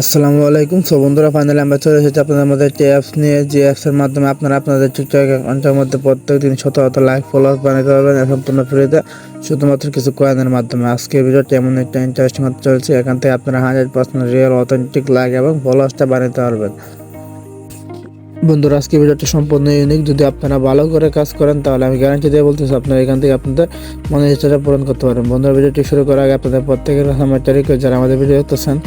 আসসালামু আলাইকুম। সো বন্ধুরা ফাইনালি আমরা চলে এসেছি আপনাদের মধ্যে একটি অ্যাপস নিয়ে। যে অ্যাপসের মাধ্যমে আপনারা আপনাদের টিকটক অ্যাকাউন্টের মধ্যে প্রত্যেক দিন শত শত লাইক ফলোয়ার বানাতে পারবেন সম্পূর্ণ ফ্রিতে শুধুমাত্র কিছু কয়েনের মাধ্যমে। আজকে ভিডিওটি এমন একটা ইন্টারেস্টিং হতে চলছে। এখান থেকে আপনারা hundred percent real authentic like এবং ফলোয়ার্সটা বানাতে পারবেন। বন্ধুরা, আজকে ভিডিওটি সম্পূর্ণ ইউনিক যদি আপনারা ভালো করে কাজ করেন, তাহলে আমি গ্যারান্টি দিয়ে বলতেছি, আপনারা এখান থেকে আপনাদের মনের ইচ্ছাটা পূরণ করতে পারেন বন্ধুরা, ভিডিওটি শুরু করার আগে আপনাদের প্রত্যেকের আমার একটা যারা আমাদের ভিডিও দেখতেছেন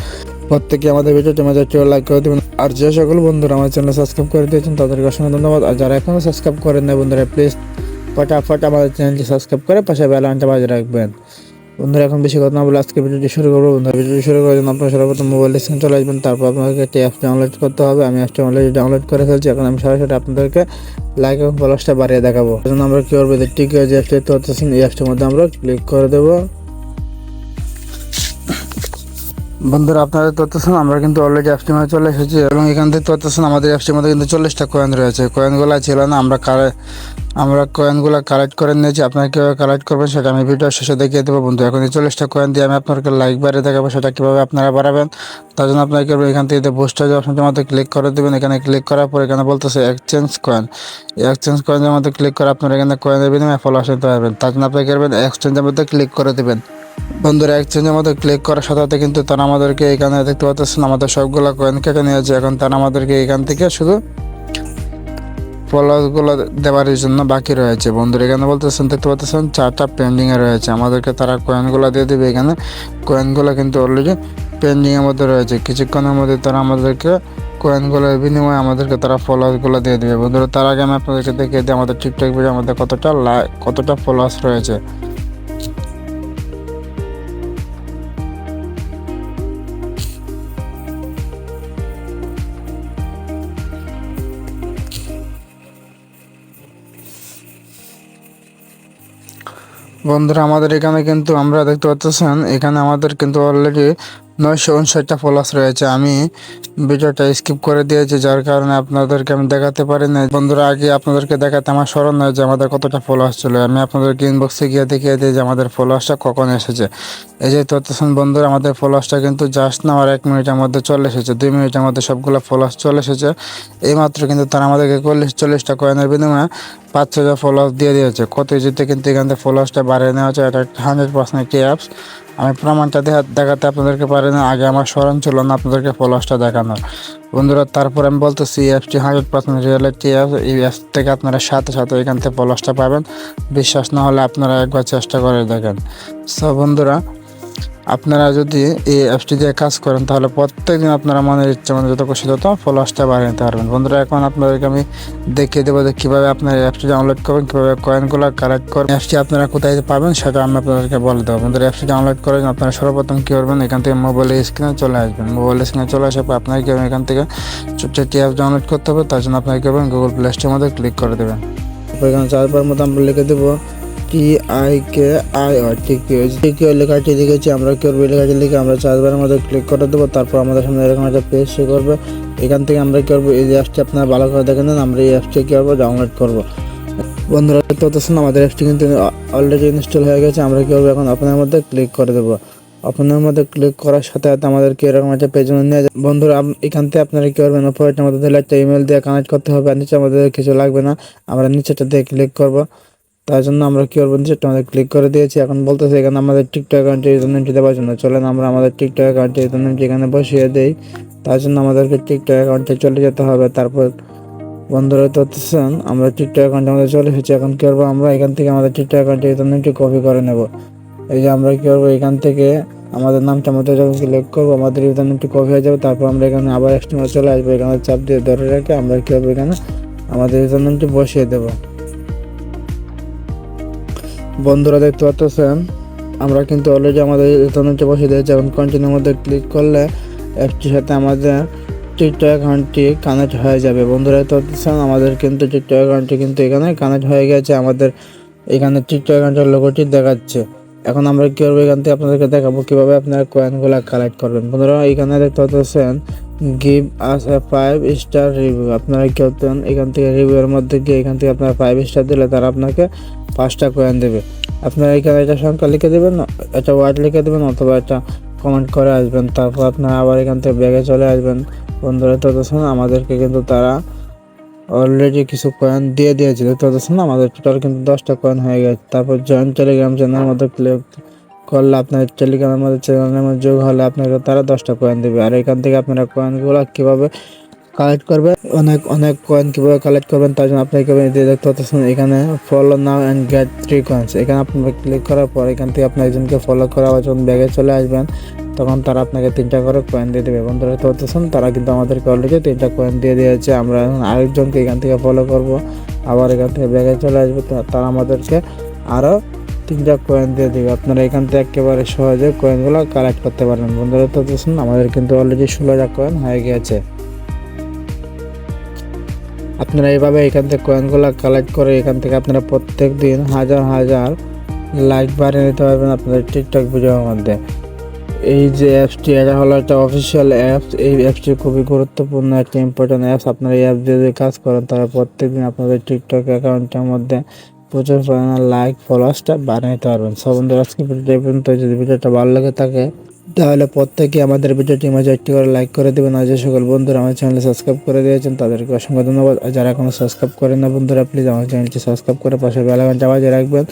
প্রত্যেকে আমাদের ভিডিওটি আমাদের চ্যানেল লাইক করে দেবেন। আর যে সকল বন্ধুরা আমার চ্যানেল সাবস্ক্রাইব করে দিয়েছেন, তাদেরকে অসংখ্য ধন্যবাদ। আর যারা এখনও সাবস্ক্রাইব করেন না বন্ধুরা প্লিজ ফটাফট আমাদের চ্যানেলটি সাবস্ক্রাইব করে পাশে বেল আইকনটা বাজিয়ে রাখবেন। বন্ধুরা, এখন বেশি কথা না বলে আজকে ভিডিওটি শুরু করব। বন্ধুরা, ভিডিওটি শুরু করার জন্য আপনার সর্বপ্রথম মোবাইল স্ক্রিন চলে আসবেন। তারপর আপনাদেরকে একটি অ্যাপ ডাউনলোড করতে হবে। আমি অ্যাপটি অলরেডি ডাউনলোড করে ফেলছি। এখন আমি সরাসরি আপনাদেরকে লাইক এবং ফলোয়ার্সটা বাড়িয়ে দেখাবো। আমরা কী করব? টিকে যে অ্যাপটি দেখতে এই অ্যাপটির মধ্যে আমরা ক্লিক করে দেবো। বন্ধুরা আপনারা তথ্যছেন আমরা কিন্তু অলরেডি অ্যাপটির মধ্যে চলে এসেছি এবং এখান থেকে তথ্যছেন আমাদের অ্যাপটির মধ্যে কিন্তু চল্লিশটা কয়েন রয়েছে। কয়েনগুলো ছিল না, আমরা কারে আমরা কয়েনগুলো কালেক্ট করে নিয়েছি। আপনারা কীভাবে কালেক্ট করবেন সেটা আমি ভিডিও শেষে দেখিয়ে দেবো। বন্ধু, এখন এই চল্লিশটা কয়েন দিয়ে আমি আপনাকে লাইক বাড়িয়ে দেখাবো, সেটা কীভাবে আপনারা বাড়াবেন, তার জন্য আপনাকে এখান থেকে বুস্টার যে অপশনটির মধ্যে ক্লিক করে দেবেন, এখানে ক্লিক করার পর এখানে বলতেছে এক্সচেঞ্জ কয়েন এক্সচেঞ্জ কয়েনের মধ্যে ক্লিক করে আপনারা এখানে কয়েনের বিনিময়ে ফলো আসতে পারবেন। তার জন্য আপনাকে এক্সচেঞ্জের মধ্যে ক্লিক করে দেবেন। বন্ধুরা এক্সচেঞ্জের মধ্যে ক্লিক করার সাথে সাথে কিন্তু তারা আমাদেরকে এখানে দেখতে পাচ্ছেন আমাদের সবগুলো কয়েন কেটে নিয়েছে। এখন তারা আমাদেরকে এখান থেকে শুধু ফলোগুলো দেওয়ার জন্য বাকি রয়েছে। বন্ধুরা, এখানে বলতেছেন, দেখতে পাচ্ছেন চারটা পেন্ডিংয়ে রয়েছে। আমাদেরকে তারা কয়েনগুলো দিয়ে দেবে এখানে। কয়েনগুলো কিন্তু অলরেডি পেন্ডিংয়ের মধ্যে রয়েছে। কিছুক্ষণের মধ্যে তারা আমাদেরকে কয়েনগুলোর বিনিময়ে আমাদেরকে তারা ফলোয়ার্সগুলো দিয়ে দেবে। বন্ধুরা, তার আগে আমি আপনাদেরকে দেখিয়ে দিই, আমাদের টিকটক ভিডিও আমাদের কতটা লাইক কতটা ফলোয়ার্স রয়েছে। বন্ধুরা, আমাদের এখানে কিন্তু আমরা দেখতে পাচ্ছেন এখানে আমাদের কিন্তু অলরেডি নয়শো উনষাটটা ফলোয়ার্স রয়েছে। আমি ভিডিওটা স্কিপ করে দিয়েছি, যার কারণে আপনাদেরকে আমি দেখাতে পারি না বন্ধুরা, আগে আপনাদেরকে দেখাতে আমার স্মরণ নয় যে আমাদের কতটা ফলোয়ার্স ছিল। আমি আপনাদেরকে ইনবক্সে গিয়ে দেখিয়ে দিই যে আমাদের ফলোয়ার্সটা কখন এসেছে। এই যে তথ্যছেন বন্ধুরা, আমাদের ফলোয়ার্সটা কিন্তু জাস্ট না আমার এক মিনিটের মধ্যে চলে এসেছে। দুই মিনিটের মধ্যে সবগুলো ফলোয়ার্স চলে এসেছে। এইমাত্র কিন্তু তারা আমাদেরকে চল্লিশ, চল্লিশটা কয়েনের বিনিময়ে পাঁচ হাজার ফলোয়ার্স দিয়ে দিয়েছে। কত ইজিতে কিন্তু এখান থেকে ফলোয়ার্সটা বাড়িয়ে নেওয়া হচ্ছে এটা একটা হান্ড্রেড পার্সেন্ট একটি অ্যাপস আমি প্রমাণটা দেখাতে আপনাদেরকে পারি না। আগে আমার স্মরণ ছিল না আপনাদেরকে ফলোয়ার্সটা দেখানোর। বন্ধুরা, তারপর আমি বলতেছি, এই অ্যাপটি হান্ড্রেড পার্সেন্ট রিয়েলিটি অ্যাপ এই অ্যাপ থেকে আপনারা সাথে সাথে এখান থেকে ফলোয়ার্সটা পাবেন। বিশ্বাস না হলে আপনারা একবার চেষ্টা করে দেখেন। সো বন্ধুরা আপনারা যদি এই অ্যাপসটি দিয়ে কাজ করেন, তাহলে প্রত্যেক দিন আপনারা মনের ইচ্ছা মনে যত খুশি তত ফলো আসতে বাড়িয়ে নিতে পারবেন। বন্ধুরা, এখন আপনাদেরকে আমি দেখিয়ে দেবো যে কীভাবে আপনার অ্যাপসটি ডাউনলোড করবেন, কীভাবে কয়েনগুলো কালেক্ট করবেন, অ্যাপসটি আপনারা কোথায় পাবেন সেটা আমি আপনাদেরকে বলে দেবো। বন্ধুরা অ্যাপসটি ডাউনলোড করেন আপনারা সর্বপ্রথম কী করবেন, এখান থেকে মোবাইলের স্ক্রিনে চলে আসবেন। মোবাইল স্ক্রিনে চলে আসার পর আপনাকে কি? এখান থেকে একটি অ্যাপ ডাউনলোড করতে হবে, তার জন্য আপনাকে কী করবেন? গুগল প্লে স্টোরের মধ্যে ক্লিক করে দেবেন। এখানে চারবার মতো আমরা লিখে দেবো টি আই কে আই আর ঠিক ঠিক লেখাটি লিখেছি আমরা কি করব এই লেখাটি লিখে আমরা চারবারের মধ্যে ক্লিক করে দেবো, তারপর আমাদের সামনে এরকম একটা পেজ শো করবে। এখান থেকে আমরা কি করব? এই অ্যাপসটি আপনারা ভালো করে দেখেন আমরা এই অ্যাপসটি কী করব? ডাউনলোড করব। বন্ধুরা পাচ্ছেন, আমাদের অ্যাপসটি কিন্তু অলরেডি ইনস্টল হয়ে গেছে, আমরা কি করব? এখন আপনার মধ্যে ক্লিক করে দেবো। আপনার মধ্যে ক্লিক করার সাথে সাথে আমাদেরকে এরকম একটা পেজ নিয়ে বন্ধুরা এখান থেকে আপনারা কি করবেন? উপরেটার মধ্যে দিলে একটা ইমেল দিয়ে কানেক্ট করতে হবে, আর নিচে আমাদের কিছু লাগবে না, আমরা নিচেটা দিয়ে ক্লিক করব। তার জন্য আমরা কি করব নিচেটা আমাদের ক্লিক করে দিয়েছি। এখন বলতেছে এখানে আমাদের টিকটক অ্যাকাউন্টের ইউজারনেমটি দেওয়ার জন্য। চলেন আমরা আমাদের টিকটক অ্যাকাউন্টের ইউজারনেমটি এখানে বসিয়ে দেই। তার জন্য আমাদেরকে টিকটক অ্যাকাউন্টে চলে যেতে হবে। তারপর বন্ধুরা হচ্ছেন আমরা টিকটক অ্যাকাউন্টে আমাদের চলে এসেছি। এখন কী করব আমরা? এখান থেকে আমাদের টিকটক অ্যাকাউন্টের ইউজারনেমটি কপি করে নেব। এই যে আমরা কী করব? এখান থেকে আমাদের নামটা মধ্যে যখন সিলেক্ট করব, আমাদের ইউজারনেমটি কপি হয়ে যাবে। তারপর আমরা এখানে আবার এক্সট্রিমে চলে আসব। এখানে চাপ দিয়ে ধরে রেখে আমরা কী করব? এখানে আমাদের ইউজারনেমটি বসিয়ে দেবো। বন্ধুরা দেখতে পাচ্ছেন, আমরা কিন্তু অলরেডি আমাদের ইউজারনেমটি বসে দিয়েছি এবং কন্টিনিউর মধ্যে ক্লিক করলে অ্যাপটির সাথে আমাদের টিকটক অ্যাকাউন্টটি কানেক্ট হয়ে যাবে। বন্ধুরা দেখতে পাচ্ছেন, আমাদের কিন্তু টিকটক অ্যাকাউন্টটি কিন্তু এখানে কানেক্ট হয়ে গেছে, আমাদের এখানে টিকটক অ্যাকাউন্টের লোগোটি দেখাচ্ছে। এখন আমরা কী করব? এখান থেকে আপনাদেরকে দেখাবো কীভাবে আপনারা কয়েনগুলো কালেক্ট করবেন। বন্ধুরা এখানে দেখতে পাচ্ছেন give us a five star review আপনারা কী করতেন, এখান থেকে রিভিউয়ের মধ্যে গিয়ে এখান থেকে আপনারা ফাইভ স্টার দিলে তারা আপনাকে পাঁচটা কয়েন দেবে। আপনারা এখানে একটা সংখ্যা লিখে দেবেন, একটা ওয়ার্ড লিখে দেবেন অথবা একটা কমেন্ট করে আসবেন। তারপর আপনারা আবার এখান থেকে ব্যাগে চলে আসবেন। বন্ধুরা ততক্ষণ আমাদেরকে কিন্তু তারা অলরেডি কিছু কয়েন দিয়ে দিয়েছিল। দিয়েছে না আমাদের টোটাল কিন্তু দশটা কয়েন হয়ে গেছে। তারপর জয়েন্ট টেলিগ্রাম চ্যানেলের মধ্যে ক্লিক করলে আপনার টেলিগ্রামের মধ্যে চ্যানেলের মধ্যে যোগ হলে আপনাকে তারা দশটা কয়েন দেবে। আর এখান থেকে আপনারা কয়েনগুলো কীভাবে কালেক্ট করবে অনেক অনেক কয়েন কীভাবে কালেক্ট করবেন, তার জন্য আপনাকে দেখতে পাচ্ছেন এখানে follow now and get three coins এখানে আপনারা ক্লিক করার পর এখান থেকে আপনার একজনকে ফলো করে আবার যখন ব্যাগে চলে আসবেন। তখন তারা আপনাকে তিনটা করে কয়েন দিয়ে দেবে। বন্ধুরা তো হতেছেন তারা কিন্তু আমাদেরকে অলরেডি তিনটা কয়েন দিয়ে দিয়েছে। আমরা এখন আরেকজনকে এখান থেকে ফলো করব। আবার এখান থেকে ব্যাগে চলে আসবে। তারা আমাদেরকে আরও তিনটা কয়েন দিয়ে দেবে। আপনারা এখান থেকে একেবারে সহজে কয়েনগুলো কালেক্ট করতে পারবেন। বন্ধুরা তো হতেছেন আমাদের কিন্তু অলরেডি ষোলোটা কয়েন হয়ে গিয়েছে। আপনারা এইভাবে এখান থেকে কয়েনগুলো কালেক্ট করে এখান থেকে আপনারা প্রত্যেক দিন হাজার হাজার লাইক বাড়িয়ে নিতে পারবেন আপনাদের টিকটক ভিডিওর মধ্যে। এই যে অ্যাপসটি এটা হলো একটা অফিসিয়াল অ্যাপস এই অ্যাপসটি খুবই গুরুত্বপূর্ণ একটা ইম্পর্টেন্ট অ্যাপস আপনারা এই অ্যাপ যদি কাজ করেন তারা প্রত্যেকদিন আপনাদের টিকটক অ্যাকাউন্টের মধ্যে প্রচুর পরিমাণে লাইক ফলোয়ার্সটা নিতে পারবেন। সব বন্ধুরা, আজকে ভিডিওটা পর্যন্ত। যদি ভিডিওটা ভালো লাগে থাকে, তাহলে প্রত্যেকে আমাদের ভিডিওটি মাঝে একটি করে লাইক করে দেবেন। আর যে সকল বন্ধুরা আমার চ্যানেলে সাবস্ক্রাইব করে দিয়েছেন, তাদেরকে অসংখ্য ধন্যবাদ। আর যারা এখনও সাবস্ক্রাইব করেন না বন্ধুরা প্লিজ আমার চ্যানেলটি সাবস্ক্রাইব করে পাশে বেলাগানটা বাজিয়ে রাখবেন।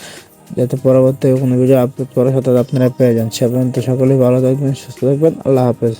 যাতে পরবর্তী কোনো ভিডিও আপলোড করার সাথে আপনারা পেয়ে যান। সে পর্যন্ত সকলেই ভালো থাকবেন, সুস্থ থাকবেন। আল্লাহ হাফেজ।